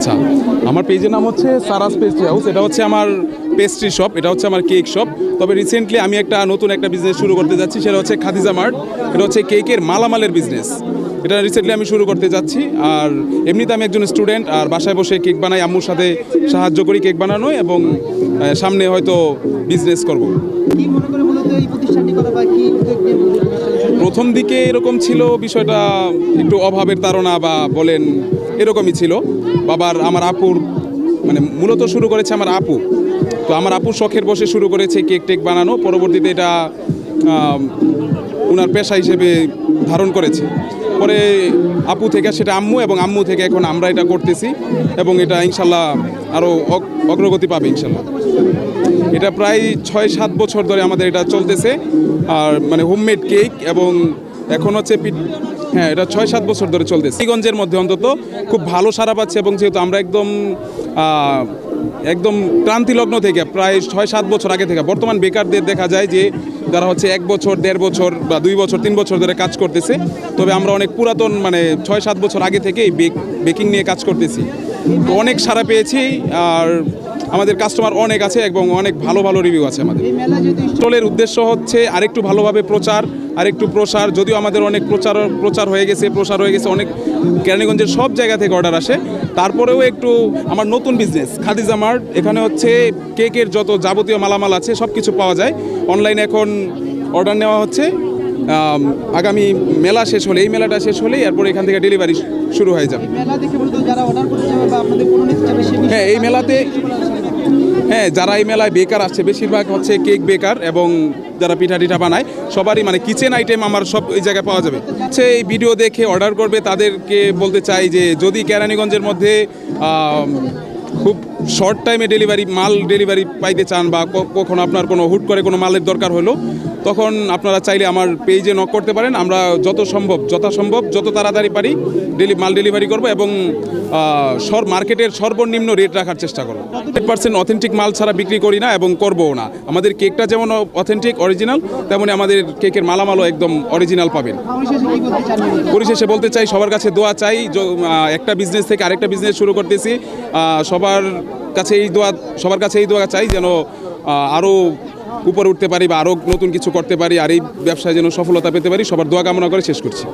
আচ্ছা আমার পেজের নাম হচ্ছে সারাস পেস্ট্রি হাউস এটা হচ্ছে আমার পেস্ট্রি শপ এটা হচ্ছে আমার কেক শপ তবে রিসেন্টলি আমি একটা নতুন একটা বিজনেস শুরু করতে যাচ্ছি, সেটা হচ্ছে খাদিজা মার্ট এটা হচ্ছে কেকের মালামালের বিজনেস এটা রিসেন্টলি আমি শুরু করতে যাচ্ছি, আর এমনিতে আমি একজন স্টুডেন্ট আর বাসায় বসে কেক বানাই, আম্মুর সাথে সাহায্য করি কেক বানানো এবং সামনে হয়তো বিজনেস করব। প্রথম দিকে এরকম ছিল, বিষয়টা একটু অভাবের তাড়না বা বলেন এরকমই ছিল। বাবার, আমার আপুর মানে মূলত শুরু করেছে আমার আপু। তো আমার আপুর শখের বসে শুরু করেছে কেক টেক বানানো, পরবর্তীতে এটা ওনার পেশা হিসেবে ধারণ করেছে। পরে আপু থেকে, সেটা আম্মু এবং আম্মু থেকে এখন আমরা এটা করতেছি এবং এটা ইনশাল্লাহ আরও অগ্রগতি পাবে ইনশাল্লাহ। এটা প্রায় ছয়, সাত বছর ধরে আমাদের এটা চলতেছে। আর মানে হোমমেড কেক এবং এখন হচ্ছে হ্যাঁ এটা ছয়, সাত বছর ধরে চলতেছে। শ্রীগঞ্জের মধ্যে অন্তত খুব ভালো সারা পাচ্ছে এবং যেহেতু আমরা একদম একদম ক্রান্তিলগ্ন থেকে প্রায় ছয়, সাত বছর আগে থেকে, বর্তমান বেকারদের দেখা যায় যে যারা হচ্ছে এক বছর, দেড় বছর বা দুই বছর, তিন বছর ধরে কাজ করতেছে। তবে আমরা অনেক পুরাতন মানে ছয়, সাত বছর আগে থেকেই বেক বেকিং নিয়ে কাজ করতেছি। অনেক সারা পেয়েছি, আর আমাদের কাস্টমার অনেক আছে এবং অনেক ভালো ভালো রিভিউ আছে আমাদের। স্টলের উদ্দেশ্য হচ্ছে আরেকটু ভালোভাবে প্রচার আরেকটু প্রসার। যদিও আমাদের অনেক প্রচার প্রচার হয়ে গেছে প্রসার হয়ে গেছে অনেক কেরানীগঞ্জের সব জায়গা থেকে অর্ডার আসে। তারপরেও একটু আমার নতুন বিজনেস খাদিজা মার্ট এখানে হচ্ছে কেকের যত যাবতীয় মালামাল আছে সব কিছু পাওয়া যায়। অনলাইনে এখন অর্ডার নেওয়া হচ্ছে। আগামী মেলা শেষ হলে এই মেলাটা শেষ হলেই এরপর এখান থেকে ডেলিভারি শুরু হয়ে যাবে। হ্যাঁ এই মেলাতে হ্যাঁ যারা এই মেলায় বেকার আসছে, বেশিরভাগ হচ্ছে কেক বেকার এবং যারা পিঠা টিঠা বানায়, সবারই মানে কিচেন আইটেম আমার সব এই জায়গায় পাওয়া যাবে। হচ্ছে এই ভিডিও দেখে অর্ডার করবে, তাদেরকে বলতে চাই যে যদি কেরানীগঞ্জের মধ্যে খুব শর্ট টাইমে ডেলিভারি মাল ডেলিভারি পাইতে চান বা কখনো আপনার কোনো হুট করে কোনো মালের দরকার হলো তখন আপনারা চাইলে আমার পেজে নক করতে পারেন। আমরা যত সম্ভব, যথাসম্ভব, যত তাড়াতাড়ি পারি ডেলি মাল ডেলিভারি করব এবং সর মার্কেটের সর্বনিম্ন রেট রাখার চেষ্টা করব। হান্ড্রেড পার্সেন্ট অথেন্টিক মাল ছাড়া বিক্রি করি না এবং করবও না। আমাদের কেকটা যেমন অথেন্টিক অরিজিনাল তেমনি আমাদের কেকের মালামালও একদম অরিজিনাল পাবেন? পরিশেষে বলতে চাই, সবার কাছে দোয়া চাই একটা বিজনেস থেকে আরেকটা বিজনেস শুরু করতেছি। সবার কাছে এই দোয়া সবার কাছে এই দোয়া চাই যেন আরও উপরে উঠতে পারি বা আরও নতুন কিছু করতে পারি আর এই ব্যবসায় যেন সফলতা পেতে পারি, সবার দোয়া কামনা করে শেষ করছি।